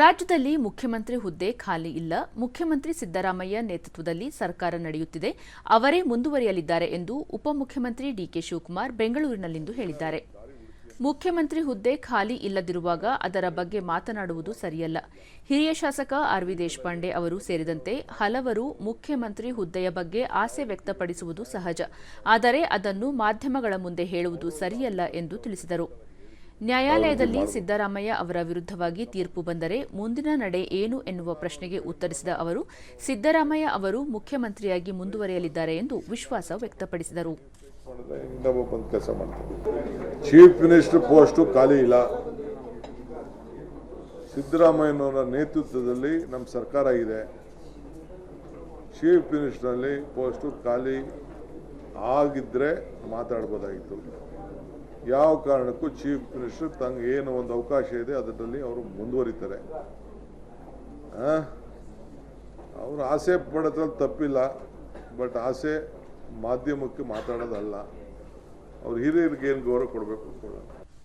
ರಾಜ್ಯದಲ್ಲಿ ಮುಖ್ಯಮಂತ್ರಿ ಹುದ್ದೆ ಖಾಲಿ ಇಲ್ಲ. ಮುಖ್ಯಮಂತ್ರಿ ಸಿದ್ದರಾಮಯ್ಯ ನೇತೃತ್ವದಲ್ಲಿ ಸರ್ಕಾರ ನಡೆಯುತ್ತಿದೆ. ಅವರೇ ಮುಂದುವರಿಯಲಿದ್ದಾರೆ ಎಂದು ಉಪಮುಖ್ಯಮಂತ್ರಿ ಡಿಕೆ ಶಿವಕುಮಾರ್ ಬೆಂಗಳೂರಿನಲ್ಲಿಂದು ಹೇಳಿದ್ದಾರೆ. ಮುಖ್ಯಮಂತ್ರಿ ಹುದ್ದೆ ಖಾಲಿ ಇಲ್ಲದಿರುವಾಗ ಅದರ ಬಗ್ಗೆ ಮಾತನಾಡುವುದು ಸರಿಯಲ್ಲ. ಹಿರಿಯ ಶಾಸಕ ಆರ್ ವಿ ದೇಶಪಾಂಡೆ ಅವರು ಸೇರಿದಂತೆ ಹಲವರು ಮುಖ್ಯಮಂತ್ರಿ ಹುದ್ದೆಯ ಬಗ್ಗೆ ಆಸೆ ವ್ಯಕ್ತಪಡಿಸುವುದು ಸಹಜ. ಆದರೆ ಅದನ್ನು ಮಾಧ್ಯಮಗಳ ಮುಂದೆ ಹೇಳುವುದು ಸರಿಯಲ್ಲ ಎಂದು ತಿಳಿಸಿದರು. ನ್ಯಾಯಾಲಯದಲ್ಲಿ ಸಿದ್ದರಾಮಯ್ಯ ಅವರ ವಿರುದ್ಧವಾಗಿ ತೀರ್ಪು ಬಂದರೆ ಮುಂದಿನ ನಡೆ ಏನು ಎನ್ನುವ ಪ್ರಶ್ನೆಗೆ ಉತ್ತರಿಸಿದ ಅವರು ಸಿದ್ದರಾಮಯ್ಯ ಅವರು ಮುಖ್ಯಮಂತ್ರಿಯಾಗಿ ಮುಂದುವರಿಯಲಿದ್ದಾರೆ ಎಂದು ವಿಶ್ವಾಸ ವ್ಯಕ್ತಪಡಿಸಿದರು. ಚೀಫ್ ಮಿನಿಸ್ಟರ್ ಪೋಸ್ಟು ಖಾಲಿ ಇಲ್ಲ. ಸಿದ್ದರಾಮಯ್ಯನವರ ನೇತೃತ್ವದಲ್ಲಿ ನಮ್ಮ ಸರ್ಕಾರ ಇದೆ. ಚೀಫ್ ಮಿನಿಸ್ಟರ್ನಲ್ಲಿ ಪೋಸ್ಟು ಖಾಲಿ ಆಗಿದ್ದರೆ ಮಾತಾಡ್ಬೋದಾಗಿತ್ತು. ಯಾವ ಕಾರಣಕ್ಕೂ ಚೀಫ್ ಮಿನಿಸ್ಟರ್ ತಂಗೆ ಏನು ಒಂದು ಅವಕಾಶ ಇದೆ, ಅದರಲ್ಲಿ ಅವರು ಮುಂದುವರಿತಾರೆ. ಅವರು ಆಸೆ ಪಡೋದ್ರಲ್ಲಿ ತಪ್ಪಿಲ್ಲ, ಬಟ್ ಆಸೆ ಮಾಧ್ಯಮಕ್ಕೆ ಮಾತಾಡೋದಲ್ಲ. ಅವ್ರು ಹಿರಿಯರಿಗೆ ಏನು ಗೌರವ ಕೊಡಬೇಕು ಕೊಡೋಣ